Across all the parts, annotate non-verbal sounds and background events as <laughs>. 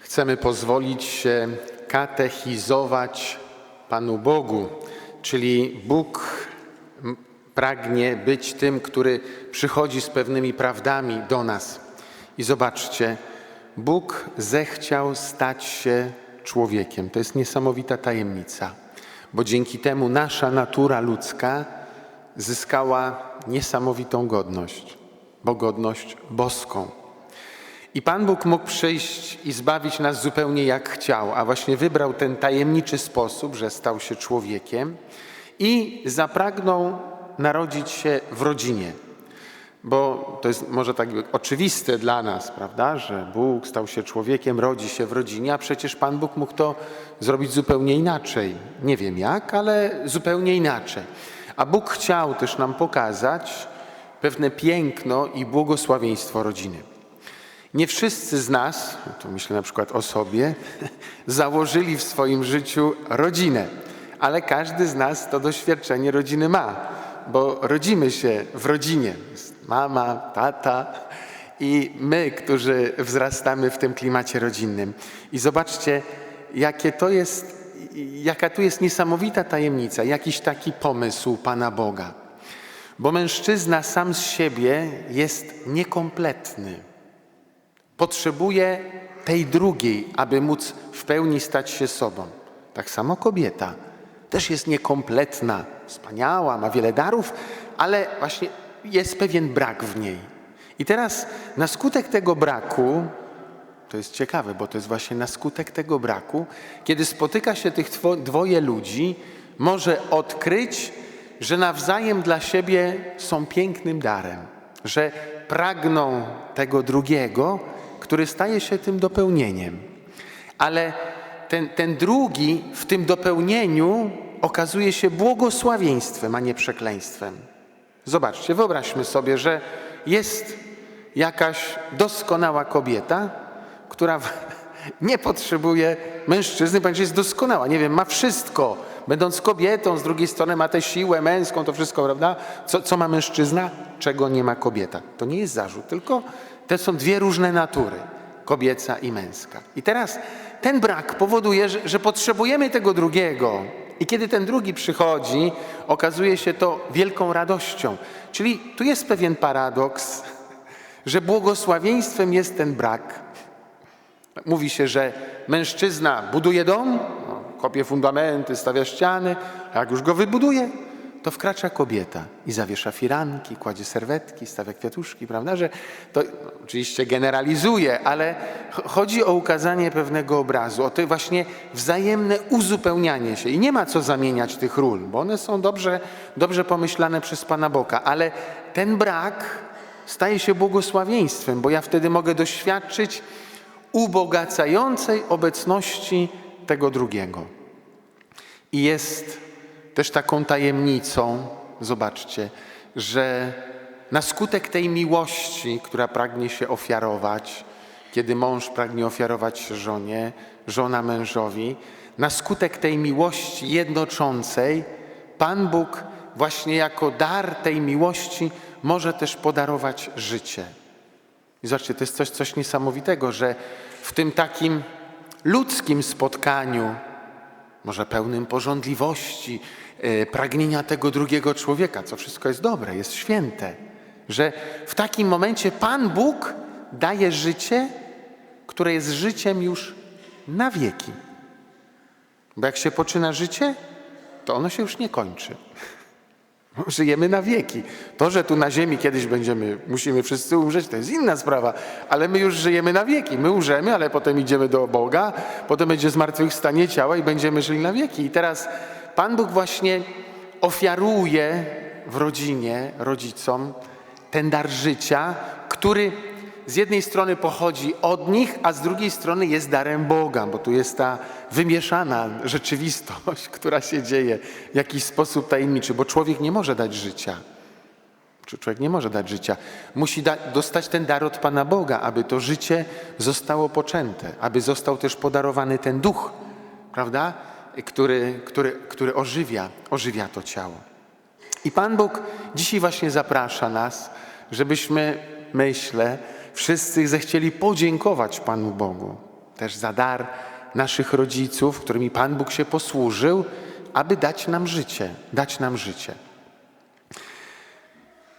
Chcemy pozwolić się katechizować Panu Bogu, czyli Bóg pragnie być tym, który przychodzi z pewnymi prawdami do nas. I zobaczcie, Bóg zechciał stać się człowiekiem. To jest niesamowita tajemnica, bo dzięki temu nasza natura ludzka zyskała niesamowitą godność, bo godność boską. I Pan Bóg mógł przyjść i zbawić nas zupełnie jak chciał, a właśnie wybrał ten tajemniczy sposób, że stał się człowiekiem i zapragnął narodzić się w rodzinie. Bo to jest może tak oczywiste dla nas, prawda, że Bóg stał się człowiekiem, rodzi się w rodzinie, a przecież Pan Bóg mógł to zrobić zupełnie inaczej. Nie wiem jak, ale zupełnie inaczej. A Bóg chciał też nam pokazać pewne piękno i błogosławieństwo rodziny. Nie wszyscy z nas, tu myślę na przykład o sobie, <laughs> założyli w swoim życiu rodzinę, ale każdy z nas to doświadczenie rodziny ma, bo rodzimy się w rodzinie. Mama, tata i my, którzy wzrastamy w tym klimacie rodzinnym. I zobaczcie, jakie to jest, jaka tu jest niesamowita tajemnica, jakiś taki pomysł Pana Boga. Bo mężczyzna sam z siebie jest niekompletny potrzebuje tej drugiej, aby móc w pełni stać się sobą. Tak samo kobieta też jest niekompletna, wspaniała, ma wiele darów, ale właśnie jest pewien brak w niej. I teraz na skutek tego braku, to jest ciekawe, bo to jest właśnie na skutek tego braku, kiedy spotyka się tych dwoje ludzi, może odkryć, że nawzajem dla siebie są pięknym darem, że pragną tego drugiego, który staje się tym dopełnieniem. Ale ten, ten drugi w tym dopełnieniu okazuje się błogosławieństwem, a nie przekleństwem. Zobaczcie, wyobraźmy sobie, że jest jakaś doskonała kobieta, która <laughs> nie potrzebuje mężczyzny, ponieważ jest doskonała. Nie wiem, ma wszystko. Będąc kobietą, z drugiej strony ma tę siłę męską, to wszystko, prawda? Co, co ma mężczyzna, czego nie ma kobieta. To nie jest zarzut, tylko to są dwie różne natury, kobieca i męska. I teraz ten brak powoduje, że, że potrzebujemy tego drugiego. I kiedy ten drugi przychodzi, okazuje się to wielką radością. Czyli tu jest pewien paradoks, że błogosławieństwem jest ten brak. Mówi się, że mężczyzna buduje dom, no, kopie fundamenty, stawia ściany, a jak już go wybuduje, to wkracza kobieta i zawiesza firanki, kładzie serwetki, stawia kwiatuszki, prawda? Że to oczywiście generalizuje, ale ch- chodzi o ukazanie pewnego obrazu, o to właśnie wzajemne uzupełnianie się. I nie ma co zamieniać tych ról, bo one są dobrze, dobrze pomyślane przez Pana Boga, ale ten brak staje się błogosławieństwem, bo ja wtedy mogę doświadczyć ubogacającej obecności tego drugiego. I jest też taką tajemnicą, zobaczcie, że na skutek tej miłości, która pragnie się ofiarować, kiedy mąż pragnie ofiarować się żonie, żona mężowi, na skutek tej miłości jednoczącej, Pan Bóg właśnie jako dar tej miłości może też podarować życie. I zobaczcie, to jest coś, coś niesamowitego, że w tym takim ludzkim spotkaniu, może pełnym porządliwości, e, pragnienia tego drugiego człowieka, co wszystko jest dobre, jest święte, że w takim momencie Pan Bóg daje życie, które jest życiem już na wieki. Bo jak się poczyna życie, to ono się już nie kończy. <laughs> Żyjemy na wieki. To, że tu na ziemi kiedyś będziemy, musimy wszyscy umrzeć, to jest inna sprawa, ale my już żyjemy na wieki. My umrzemy, ale potem idziemy do Boga, potem będzie zmartwychwstanie ciała i będziemy żyli na wieki. I teraz Pan Bóg właśnie ofiaruje w rodzinie, rodzicom ten dar życia, który z jednej strony pochodzi od nich, a z drugiej strony jest darem Boga, bo tu jest ta wymieszana rzeczywistość, <laughs> która się dzieje w jakiś sposób tajemniczy, bo człowiek nie może dać życia. Człowiek nie może dać życia. Musi da dostać ten dar od Pana Boga, aby to życie zostało poczęte, aby został też podarowany ten duch, prawda? Który, który, który ożywia, ożywia to ciało. I Pan Bóg dzisiaj właśnie zaprasza nas, żebyśmy, myślę, wszyscy zechcieli podziękować Panu Bogu też za dar naszych rodziców, którymi Pan Bóg się posłużył, aby dać nam życie, dać nam życie.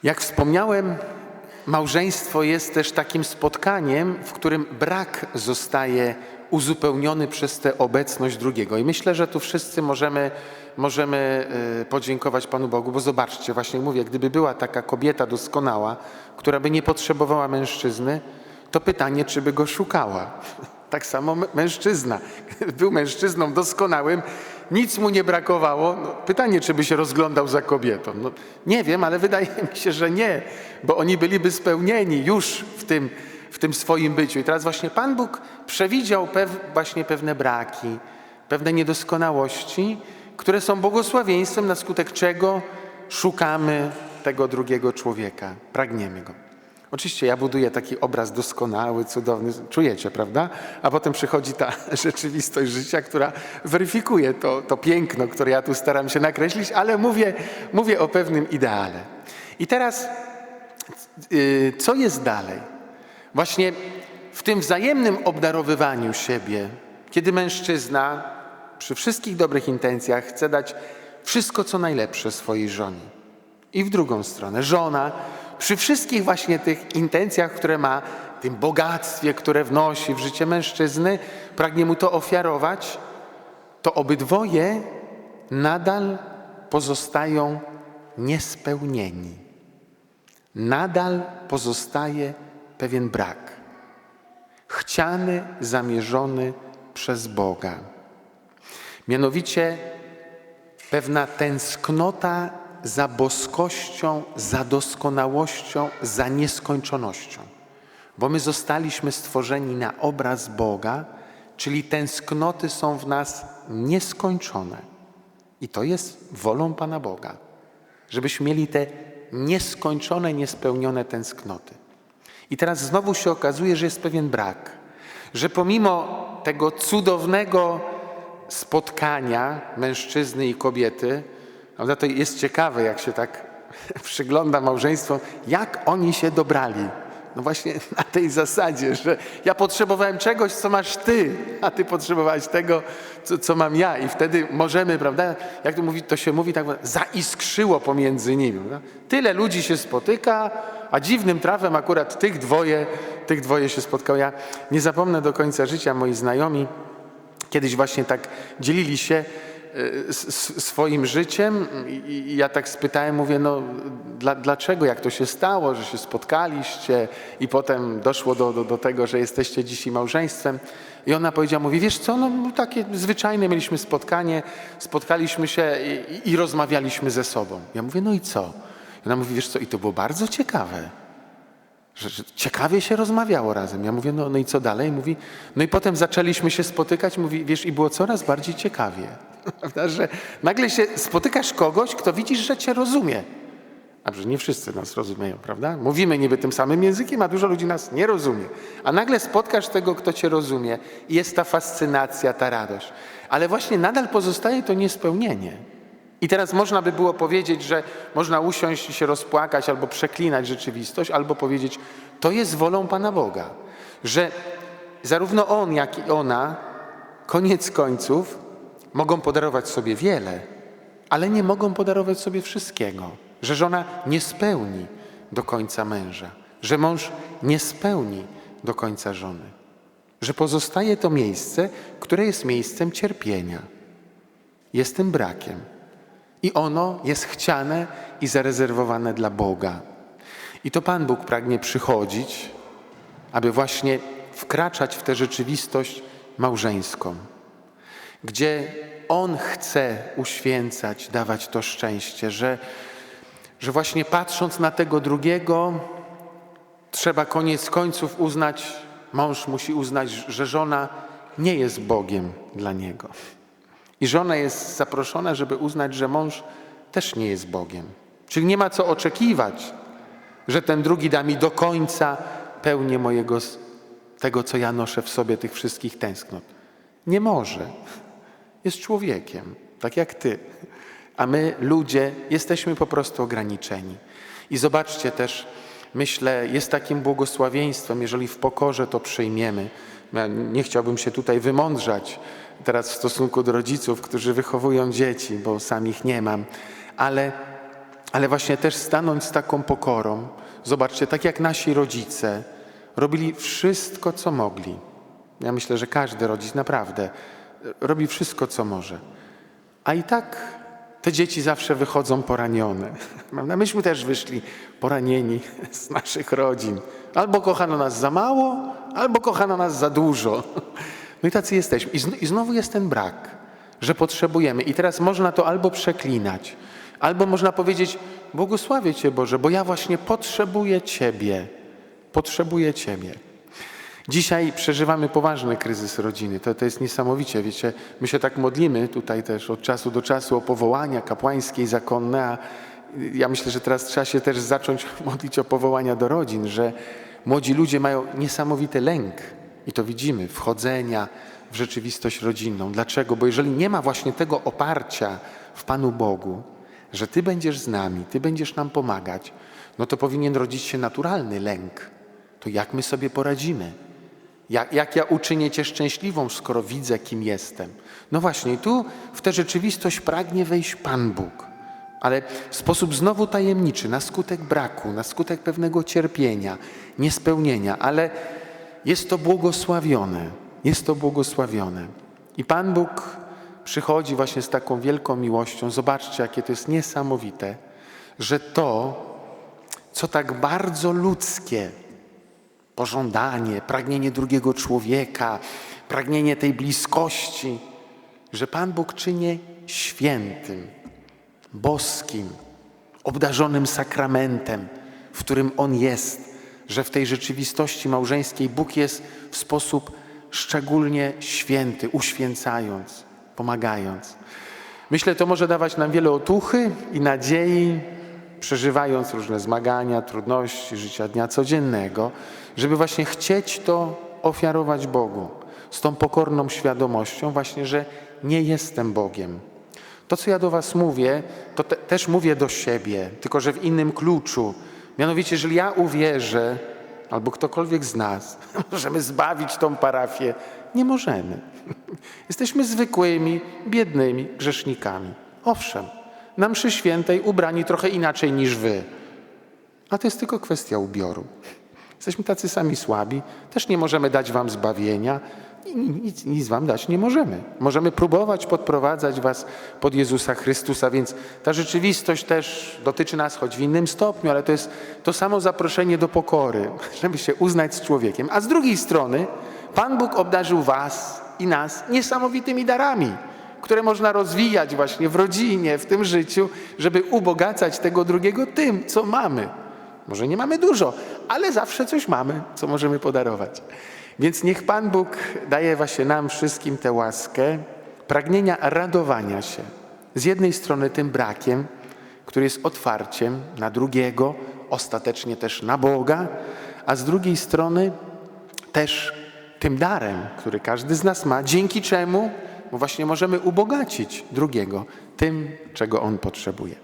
Jak wspomniałem, małżeństwo jest też takim spotkaniem, w którym brak zostaje uzupełniony przez tę obecność drugiego. I myślę, że tu wszyscy możemy, możemy e, podziękować Panu Bogu, bo zobaczcie, właśnie mówię, gdyby była taka kobieta doskonała, która by nie potrzebowała mężczyzny, to pytanie, czy by go szukała. <laughs> Tak samo mężczyzna. Był mężczyzną doskonałym, nic mu nie brakowało. No, pytanie, czy by się rozglądał za kobietą. No, nie wiem, ale wydaje <laughs> mi się, że nie, bo oni byliby spełnieni już w tym, w tym swoim byciu. I teraz właśnie Pan Bóg przewidział pew, właśnie pewne braki, pewne niedoskonałości, które są błogosławieństwem, na skutek czego szukamy tego drugiego człowieka, pragniemy go. Oczywiście ja buduję taki obraz doskonały, cudowny, czujecie, prawda? A potem przychodzi ta <laughs> rzeczywistość życia, która weryfikuje to, to piękno, które ja tu staram się nakreślić, ale mówię, mówię o pewnym ideale. I teraz, yy, co jest dalej? Właśnie w tym wzajemnym obdarowywaniu siebie, kiedy mężczyzna przy wszystkich dobrych intencjach chce dać wszystko, co najlepsze swojej żonie. I w drugą stronę, żona przy wszystkich właśnie tych intencjach, które ma, tym bogactwie, które wnosi w życie mężczyzny, pragnie mu to ofiarować, to obydwoje nadal pozostają niespełnieni. Nadal pozostaje pewien brak. Chciany, zamierzony przez Boga. Mianowicie pewna tęsknota za boskością, za doskonałością, za nieskończonością. Bo my zostaliśmy stworzeni na obraz Boga, czyli tęsknoty są w nas nieskończone. I to jest wolą Pana Boga, żebyśmy mieli te nieskończone, niespełnione tęsknoty. I teraz znowu się okazuje, że jest pewien brak, że pomimo tego cudownego spotkania mężczyzny i kobiety, Prawda? To jest ciekawe, jak się tak <laughs> przygląda małżeństwo, jak oni się dobrali. No właśnie <laughs> na tej zasadzie, że ja potrzebowałem czegoś, co masz ty, a ty potrzebowałeś tego, co, co mam ja. I wtedy możemy, prawda, jak to, mówi, to się mówi, tak zaiskrzyło pomiędzy nimi. Prawda? Tyle ludzi się spotyka, a dziwnym trafem akurat tych dwoje, tych dwoje się spotkało. Ja nie zapomnę do końca życia, moi znajomi kiedyś właśnie tak dzielili się, swoim życiem i ja tak spytałem, mówię, no dla, dlaczego, jak to się stało, że się spotkaliście i potem doszło do, do, do tego, że jesteście dzisiaj małżeństwem. I ona powiedziała, mówi, wiesz co, no takie zwyczajne mieliśmy spotkanie, spotkaliśmy się i, i rozmawialiśmy ze sobą. Ja mówię, no i co? I ona mówi, wiesz co, i to było bardzo ciekawe że, że, ciekawie się rozmawiało razem. Ja mówię, no, no i co dalej? Mówi, no i potem zaczęliśmy się spotykać, mówi, wiesz, i było coraz bardziej ciekawie. <laughs> Prawda, że nagle się spotykasz kogoś, kto widzisz, że cię rozumie. A że nie wszyscy nas rozumieją, prawda? Mówimy niby tym samym językiem, a dużo ludzi nas nie rozumie. A nagle spotkasz tego, kto cię rozumie i jest ta fascynacja, ta radość. Ale właśnie nadal pozostaje to niespełnienie. I teraz można by było powiedzieć, że można usiąść i się rozpłakać, albo przeklinać rzeczywistość, albo powiedzieć, to jest wolą Pana Boga, że zarówno On, jak i ona, koniec końców, mogą podarować sobie wiele, ale nie mogą podarować sobie wszystkiego. Że żona nie spełni do końca męża, że mąż nie spełni do końca żony, że pozostaje to miejsce, które jest miejscem cierpienia, jest tym brakiem. I ono jest chciane i zarezerwowane dla Boga. I to Pan Bóg pragnie przychodzić, aby właśnie wkraczać w tę rzeczywistość małżeńską, gdzie On chce uświęcać, dawać to szczęście, że, że właśnie patrząc na tego drugiego, trzeba koniec końców uznać, mąż musi uznać, że żona nie jest Bogiem dla niego. I żona jest zaproszona, żeby uznać, że mąż też nie jest Bogiem. Czyli nie ma co oczekiwać że ten drugi da mi do końca pełnię mojego, tego, co ja noszę w sobie, tych wszystkich tęsknot. Nie może. Jest człowiekiem, tak jak ty. A my, ludzie, jesteśmy po prostu ograniczeni. I zobaczcie też, myślę, jest takim błogosławieństwem, jeżeli w pokorze to przyjmiemy. Ja nie chciałbym się tutaj wymądrzać teraz w stosunku do rodziców, którzy wychowują dzieci, bo sam ich nie mam, ale, ale właśnie też stanąć z taką pokorą. Zobaczcie, tak jak nasi rodzice robili wszystko, co mogli. Ja myślę, że każdy rodzic naprawdę robi wszystko, co może. A i tak te dzieci zawsze wychodzą poranione. Myśmy też wyszli poranieni z naszych rodzin. Albo kochano nas za mało, albo kochano nas za dużo. No i tacy jesteśmy. I znowu jest ten brak, że potrzebujemy. I teraz można to albo przeklinać, albo można powiedzieć: Błogosławię Cię Boże, bo ja właśnie potrzebuję Ciebie. Potrzebuję Ciebie. Dzisiaj przeżywamy poważny kryzys rodziny. To, to jest niesamowicie. Wiecie, my się tak modlimy tutaj też od czasu do czasu o powołania kapłańskie i zakonne, a ja myślę, że teraz trzeba się też zacząć <laughs> modlić o powołania do rodzin, że młodzi ludzie mają niesamowity lęk i to widzimy, wchodzenia w rzeczywistość rodzinną. Dlaczego? Bo jeżeli nie ma właśnie tego oparcia w Panu Bogu, że Ty będziesz z nami, Ty będziesz nam pomagać, no to powinien rodzić się naturalny lęk. To jak my sobie poradzimy? Jak, jak ja uczynię Cię szczęśliwą, skoro widzę, kim jestem? No właśnie, tu w tę rzeczywistość pragnie wejść Pan Bóg, ale w sposób znowu tajemniczy, na skutek braku, na skutek pewnego cierpienia, niespełnienia, ale jest to błogosławione, jest to błogosławione. I Pan Bóg przychodzi właśnie z taką wielką miłością. Zobaczcie, jakie to jest niesamowite, że to, co tak bardzo ludzkie, pożądanie, pragnienie drugiego człowieka, pragnienie tej bliskości, że Pan Bóg czyni świętym, boskim, obdarzonym sakramentem, w którym On jest, że w tej rzeczywistości małżeńskiej Bóg jest w sposób szczególnie święty, uświęcając, pomagając. Myślę, to może dawać nam wiele otuchy i nadziei, przeżywając różne zmagania, trudności życia dnia codziennego, żeby właśnie chcieć to ofiarować Bogu z tą pokorną świadomością, właśnie, że nie jestem Bogiem. To, co ja do Was mówię, to te, też mówię do siebie, tylko że w innym kluczu. Mianowicie, jeżeli ja uwierzę, albo ktokolwiek z nas, <laughs> możemy zbawić tą parafię, nie możemy. <laughs> Jesteśmy zwykłymi, biednymi grzesznikami. Owszem, na mszy świętej ubrani trochę inaczej niż wy. A to jest tylko kwestia ubioru. Jesteśmy tacy sami słabi, też nie możemy dać wam zbawienia, nic, nic wam dać nie możemy. Możemy próbować podprowadzać was pod Jezusa Chrystusa, więc ta rzeczywistość też dotyczy nas, choć w innym stopniu, ale to jest to samo zaproszenie do pokory, <laughs> żeby się uznać z człowiekiem. A z drugiej strony Pan Bóg obdarzył was i nas niesamowitymi darami, które można rozwijać właśnie w rodzinie, w tym życiu, żeby ubogacać tego drugiego tym, co mamy. Może nie mamy dużo, ale zawsze coś mamy, co możemy podarować. Więc niech Pan Bóg daje właśnie nam wszystkim tę łaskę pragnienia radowania się. Z jednej strony tym brakiem, który jest otwarciem na drugiego, ostatecznie też na Boga, a z drugiej strony też tym darem, który każdy z nas ma, dzięki czemu bo właśnie możemy ubogacić drugiego tym, czego on potrzebuje.